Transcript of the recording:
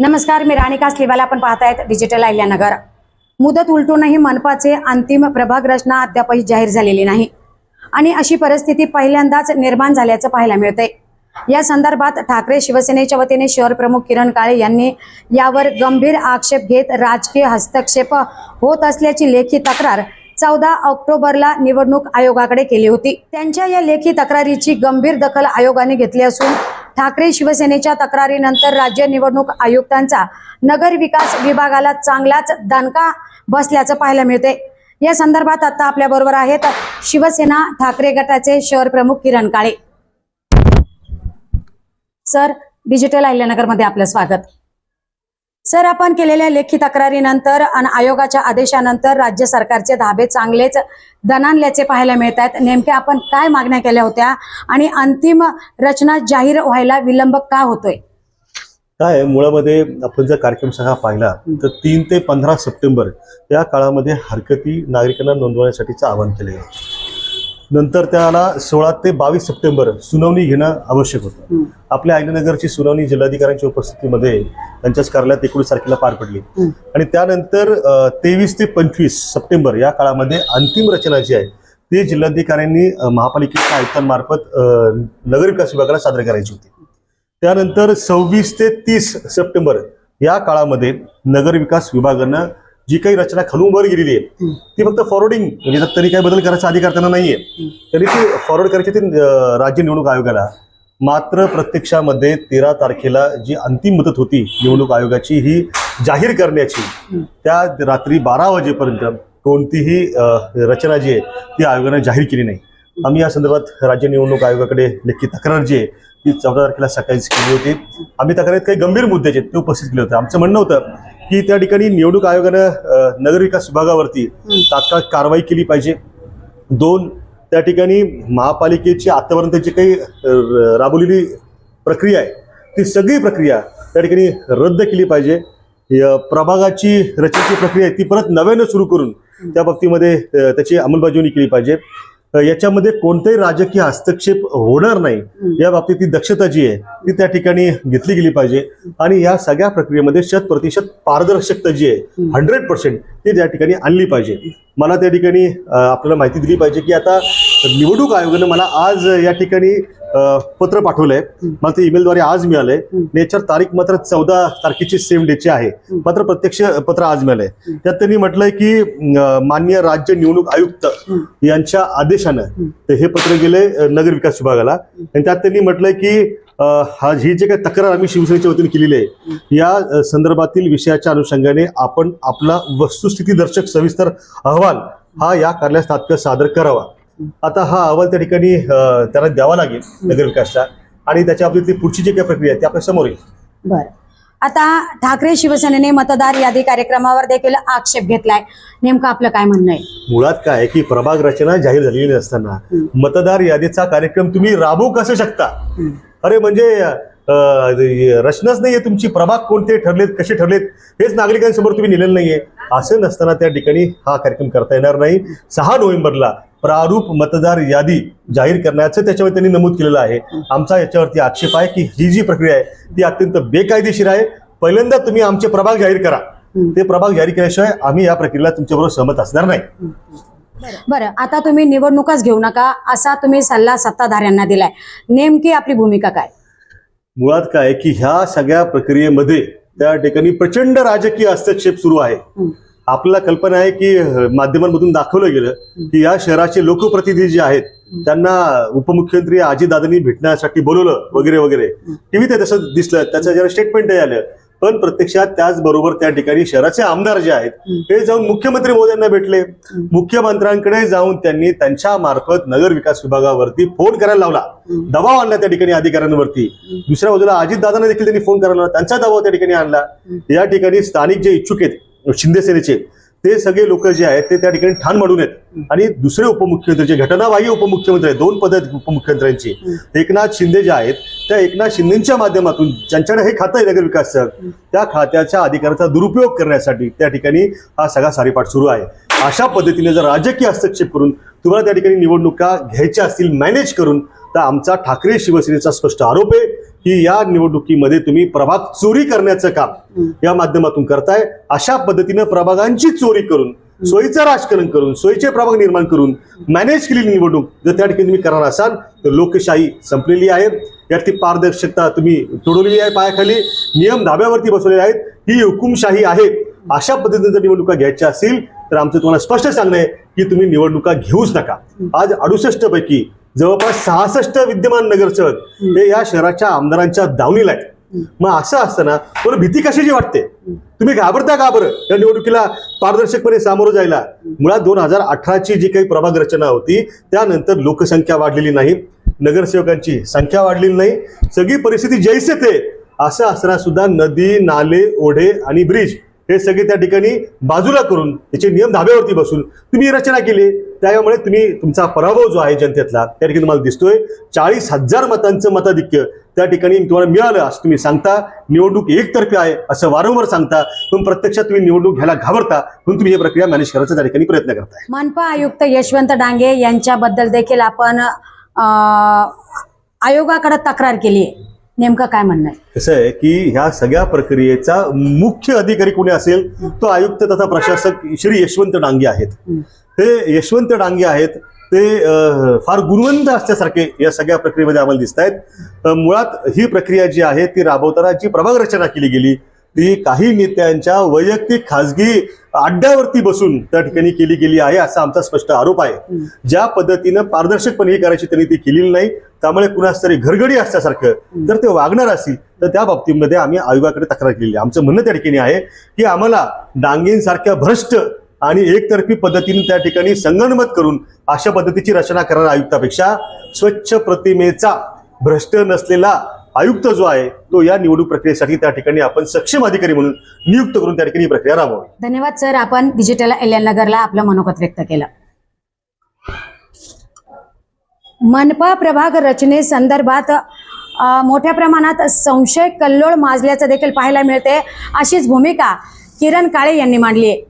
नमस्कार मी राणिका स्लिवाला आपण पाहतायत डिजिटल अहिल्यानगर मुदत उलटूनही मनपाचे अंतिम प्रभाग रचना अद्यापही जाहीर झालेली नाही. आणि अशी परिस्थिती पहिल्यांदाच निर्माण झाल्याचं पाहायला मिळतंय. या संदर्भात ठाकरे शिवसेनेच्या वतीने शहर प्रमुख किरण काळे यांनी यावर गंभीर आक्षेप घेत राजकीय हस्तक्षेप होत असल्याची लेखी तक्रार चौदा ऑक्टोबरला निवडणूक आयोगाकडे केली होती. त्यांच्या या लेखी तक्रारीची गंभीर दखल आयोगाने घेतली असून ठाकरे शिवसेनेच्या तक्रारीनंतर राज्य निवडणूक आयुक्तांचा नगर विकास विभागाला चांगलाच दणका बसल्याचं पाहायला मिळते या संदर्भात आता आपल्या बरोबर आहेत शिवसेना ठाकरे गटाचे शहर प्रमुख किरण काळे. सर डिजिटल अहिल्यानगरमध्ये आपलं स्वागत. सर आपण केलेल्या लेखी तक्रारीनंतर आणि आयोगाच्या आदेशानंतर राज्य सरकारचे धाबे चांगलेच दणाणल्याचे पाहायला मिळत आहेत नेमक्या आपण काय मागण्या केल्या होत्या? आणि अंतिम रचना जाहीर व्हायला विलंब का होतोय? काय मुळामध्ये आपण जर कार्यक्रम सगळा पाहिला तर तीन ते पंधरा सप्टेंबर या काळामध्ये हरकती नागरिकांना नोंदवण्यासाठीचं आवाहन केले नंतर त्याला सोळा ते बावीस सप्टेंबर सुनावणी घेणं आवश्यक होतं. आपल्या आयनगरची सुनावणी जिल्हाधिकाऱ्यांच्या उपस्थितीमध्ये त्यांच्याच कार्यालयात एकोणीस तारखेला पार पडली. आणि त्यानंतर तेवीस ते पंचवीस सप्टेंबर या काळामध्ये अंतिम रचना जी आहे ती जिल्हाधिकाऱ्यांनी महापालिकेच्या आयुक्तांमार्फत अ, नगर विकास विभागाला सादर करायची होती. त्यानंतर सव्वीस ते तीस सप्टेंबर या काळामध्ये नगर विकास विभागानं जी काही रचना खालून वर गेलेली आहे. ती फक्त फॉरवर्डिंग म्हणजे त्यात तरी काही बदल करायचा अधिकार त्यांना नाहीये. तरी ती फॉरवर्ड करायची ती राज्य निवडणूक आयोगाला. मात्र प्रत्यक्षामध्ये तेरा तारखेला जी अंतिम मुदत होती निवडणूक आयोगाची ही जाहीर करण्याची. त्या रात्री बारा वाजेपर्यंत कोणतीही रचना जी आहे ती आयोगाने जाहीर केली नाही. आम्ही या संदर्भात राज्य निवडणूक आयोगाकडे लेखी तक्रार जी आहे ती चौदा तारखेला सकाळीच केली होती. आम्ही तक्रारीत काही गंभीर मुद्दे जे ते उपस्थित केले होते. आमचं म्हणणं होतं की त्या ठिकाणी निवडणूक आयोगानं अं, नगर विकास विभागावरती तात्काळ कारवाई केली पाहिजे. दोन त्या ठिकाणी महापालिकेची आतापर्यंत जी काही राबवलेली प्रक्रिया आहे ती सगळी प्रक्रिया त्या ठिकाणी रद्द केली पाहिजे. या प्रभागाची रचनेची प्रक्रिया आहे ती परत नव्यानं सुरू करून त्या बाबतीमध्ये त्याची अंमलबजावणी केली पाहिजे. याच्यामध्ये कोणताही राजकीय हस्तक्षेप होणार नाही. या बाबतीत ती दक्षता जी आहे ती त्या ठिकाणी घेतली गेली पाहिजे. आणि या सगळ्या प्रक्रियेमध्ये शत प्रतिशत पारदर्शकता जी आहे हंड्रेड पर्सेंट ती त्या ठिकाणी आणली पाहिजे. मला त्या ठिकाणी आपल्याला माहिती दिली पाहिजे की आता निवडणूक आयोगानं मला आज या ठिकाणी पत्र पाठवलंय. मला ते ईमेलद्वारे आज मिळालंय. नेचर याच्यावर तारीख मात्र चौदा तारखेची सेम डेची आहे. मात्र प्रत्यक्ष पत्र आज मिळालंय. त्यात त्यांनी म्हटलंय की मान्य माननीय राज्य निवडणूक आयुक्त यांच्या आदेशानं हे पत्र गेले नगर विकास विभागाला. आणि त्यात त्यांनी म्हटलंय की हा ही जे काही तक्रार आम्ही शिवसेनेच्या वतीने केलेली आहे या संदर्भातील विषयाच्या अनुषंगाने आपण आपला वस्तुस्थिती दर्शक सविस्तर अहवाल हा या कार्यालयास तात्काळ सादर करावा. आता हा अहवाल त्या ठिकाणी त्यांना द्यावा लागेल नगर विकासचा आणि त्याच्या आपली पुढची जी काही प्रक्रिया आहे ती आपल्यासमोर येईल. बर. आता ठाकरे शिवसेनेने मतदार यादी कार्यक्रमावर देखील आक्षेप घेतलाय. नेमकं आपलं काय म्हणणं आहे? मुळात काय की प्रभाग रचना जाहीर झालेली नसताना मतदार यादीचा कार्यक्रम तुम्ही राबवू कसं शकता? अरे म्हणजे रचनाच नाहीये तुमची प्रभाग कोणते ठरलेत कसे ठरलेत हेच नागरिकांसमोर तुम्ही नेलेलं नाहीये. असं नसताना त्या ठिकाणी हा कार्यक्रम करता येणार नाही. सहा नोव्हेंबरला प्रारूप मतदार यादी जाहीर करण्याचं त्याच्यावर त्यांनी नमूद केलेलं आहे. आमचा याच्यावरती आक्षेप आहे की ही जी प्रक्रिया आहे ती अत्यंत बेकायदेशीर आहे. पहिल्यांदा तुम्ही आमचे प्रभाग जाहीर करा. ते प्रभाग जाहीर केल्याशिवाय आम्ही या प्रक्रियेला तुमच्याबरोबर सहमत असणार नाही. बरं. आता तुम्ही निवडणुकाच घेऊ नका असा तुम्ही सल्ला सत्ताधाऱ्यांना दिलाय. नेमकी आपली भूमिका काय? मुळात काय की ह्या सगळ्या प्रक्रियेमध्ये त्या ठिकाणी प्रचंड राजकीय हस्तक्षेप सुरू आहे. आपल्याला कल्पना आहे की माध्यमांमधून दाखवलं गेलं की या शहराचे लोकप्रतिनिधी जे आहेत त्यांना उपमुख्यमंत्री अजितदादांनी भेटण्यासाठी बोलवलं वगैरे वगैरे. टीव्हीत तसं दिसलं त्याचं जरा स्टेटमेंटही आलं. पण प्रत्यक्षात त्याचबरोबर त्या ठिकाणी शहराचे आमदार जे आहेत ते जाऊन मुख्यमंत्री मोदयांना भेटले. मुख्यमंत्र्यांकडे जाऊन त्यांनी त्यांच्या मार्फत नगर विकास विभागावरती फोन करायला लावला. दबाव आणला त्या ठिकाणी अधिकाऱ्यांवरती. दुसऱ्या बाजूला अजितदादांना देखील त्यांनी फोन करायला लावला. त्यांचा दबाव त्या ठिकाणी आणला. या ठिकाणी स्थानिक जे इच्छुक आहेत शिंदे सेनेचे ते सगळे लोक जे आहेत ते त्या ठिकाणी ठाण मांडून आहेत. आणि दुसरे उपमुख्यमंत्री जे घटनाबाह्य उपमुख्यमंत्री आहेत दोन पद आहेत उपमुख्यमंत्र्यांची एकनाथ शिंदे जे आहेत त्या एकनाथ शिंदेच्या माध्यमातून ज्यांच्याकडे हे खातं आहे नगर विकासचं त्या खात्याच्या अधिकाराचा दुरुपयोग करण्यासाठी त्या ठिकाणी हा सगळा सारीपाठ सुरू आहे. अशा पद्धतीने जर राजकीय हस्तक्षेप करून तुम्हाला त्या ठिकाणी निवडणुका घ्यायच्या असतील मॅनेज करून तर आमचा ठाकरे शिवसेनेचा स्पष्ट आरोप आहे की या निवडणुकीमध्ये तुम्ही प्रभाग चोरी करण्याचं काम या माध्यमातून करताय. अशा पद्धतीनं प्रभागांची चोरी करून सोयीचं राजकारण करून सोयीचे प्रभाग निर्माण करून मॅनेज केलेली निवडणूक जर त्या ठिकाणी तुम्ही करणार असाल तर लोकशाही संपलेली आहे. यातली पारदर्शकता तुम्ही तोडवलेली आहे पायाखाली. नियम धाब्यावरती बसवलेले आहेत. ही हुकुमशाही आहे. अशा पद्धतीने जर निवडणुका घ्यायच्या असतील तर आमचं तुम्हाला स्पष्ट सांगणं आहे की तुम्ही निवडणुका घेऊच नका. आज अडुसष्ट पैकी जवळपास सहासष्ट विद्यमान नगरसेवक हे या शहराच्या आमदारांच्या दावणीला आहेत. मग असं असताना बरं भीती कशाची वाटते? तुम्ही घाबरता का बरं? या निवडणुकीला पारदर्शकपणे सामोरं जायला. मुळात दोन हजार अठराची जी काही प्रभाग रचना होती त्यानंतर लोकसंख्या वाढलेली नाही नगरसेवकांची संख्या वाढलेली नाही सगळी परिस्थिती जैसे ते असं असताना सुद्धा नदी नाले ओढे आणि ब्रिज हे सगळे त्या ठिकाणी बाजूला करून त्याचे नियम धाब्यावरती बसून तुम्ही रचना केली. त्यामुळे तुम्ही तुमचा पराभव जो आहे जनतेतला त्या ठिकाणी तुम्हाला दिसतोय. चाळीस हजार मतांचं मताधिक्य त्या ठिकाणी तुम्हाला मिळालं असं तुम्ही सांगता. निवडणूक एकतर्फी आहे असं वारंवार सांगता. पण प्रत्यक्षात तुम्ही निवडणूक घ्यायला घाबरता. म्हणून तुम्ही ही प्रक्रिया मॅनेज करायचा त्या ठिकाणी प्रयत्न करताय. मनपा आयुक्त यशवंत डांगे यांच्याबद्दल देखील आपण आयोगाकडे तक्रार केली आहे नेमकं काय म्हणणं आहे? कसं आहे की ह्या सगळ्या प्रक्रियेचा मुख्य अधिकारी कोणी असेल तो आयुक्त तथा प्रशासक श्री यशवंत डांगे आहेत. हे. यशवंत डांगे आहेत ते फार गुणवंत असल्यासारखे या सगळ्या प्रक्रियेमध्ये आम्हाला दिसत आहेत मुळात ही प्रक्रिया जी आहे ती राबवताना जी प्रभाग रचना केली गेली ती काही नेत्यांच्या वैयक्तिक खासगी अड्ड्यावरती बसून त्या ठिकाणी केली गेली आहे असा आमचा स्पष्ट आरोप आहे. ज्या पद्धतीनं पारदर्शकपणे ही करायची त्यांनी ती केलेली नाही त्यामुळे कुणाच तरी घरगडी असल्यासारखं जर ते वागणार असतील तर त्या बाबतीमध्ये आम्ही आयोगाकडे तक्रार केलेली आहे. आमचं म्हणणं त्या ठिकाणी आहे की आम्हाला डांगेंसारख्या भ्रष्ट आणि एकतर्फी पद्धतीने त्या ठिकाणी संगणमत करून अशा पद्धतीची रचना करणाऱ्या आयुक्तापेक्षा स्वच्छ प्रतिमेचा भ्रष्ट नसलेला आयुक्त जो आहे तो या निवडणूक प्रक्रियेसाठी त्या ठिकाणी आपण सक्षम अधिकारी म्हणून नियुक्त करून त्या ठिकाणी ही प्रक्रिया राबवावी. धन्यवाद सर. आपण डिजिटल एल नगरला आपलं मनोगत व्यक्त केलं. मनपा प्रभाग रचनेसंदर्भात संदर्भात मोठ्या प्रमाणात संशय कल्लोळ माजल्याचं देखील पाहायला मिळते. अशीच भूमिका किरण काळे यांनी मांडली आहे.